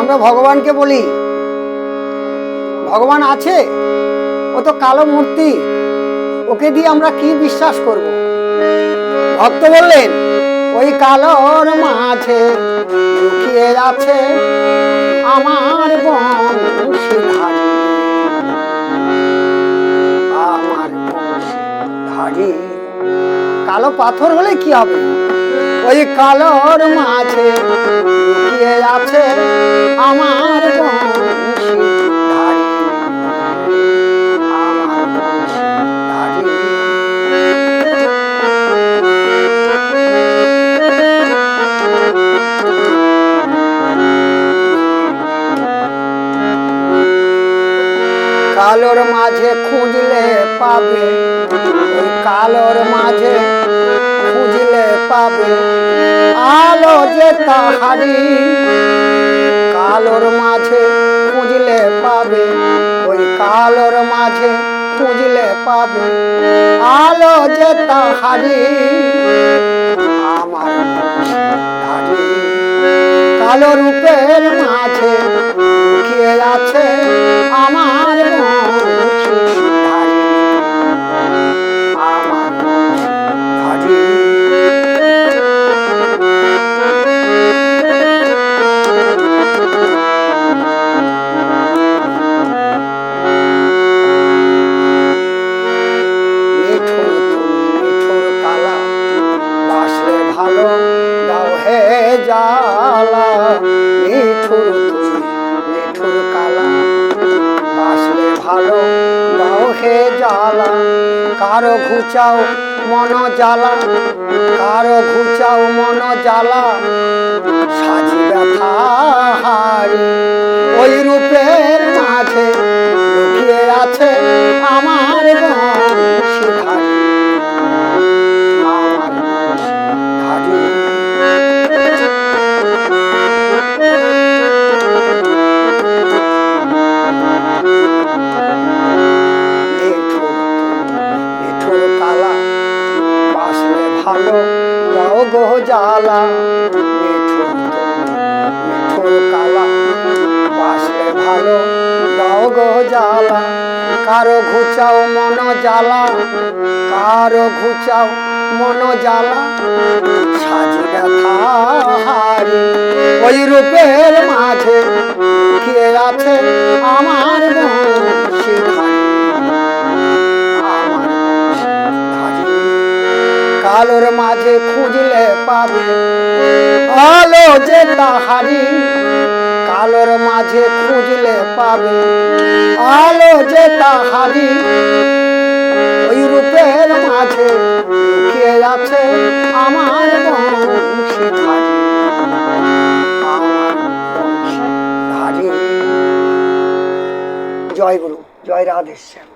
আমরা ভগবানকে বলি। ভগবান আছে, ও তো কালো মূর্তি, ওকে দিয়ে আমরা কি বিশ্বাস করব? ভক্ত বললেন, ওই কালোর মাঝে লুকিয়ে আছে আমার আমার কালো পাথর হলে কি হবে? ওই কালোর মাঝে লুকিয়ে আছে আমার কালোর মাঝে খুঁজলে পাবে, ওই কালোর মাঝে খুঁজলে পাবে। তাহারি কালোর মাঝে খুঁজলে পাবে, ওই কালোর মাঝে খুঁজলে পাবে। আলো যে তাহারি আমার কালো রূপের মাঝে আছে আমার বংশীধারী। কারও ঘুচাও মন জ্বালা কারও ঘুচাও মন জ্বালা সাজি ভালো দাও গো জ্বালা। কারও ঘুচাও মন জ্বালা, কারও ঘুচাও মন জ্বালা। সাজি ওই রূপের মাঝে কে আছে আমার বংশীধারী কালোর মাঝে খুঁজলে পাবে। আলো যে তাহারি কালোর মাঝে খুঁজলে পাবে। আলো যে তাহারি ওই রূপের মাঝে লুকিয়ে আছে আমার জয় গুরু, জয় রাধেশ্যাম।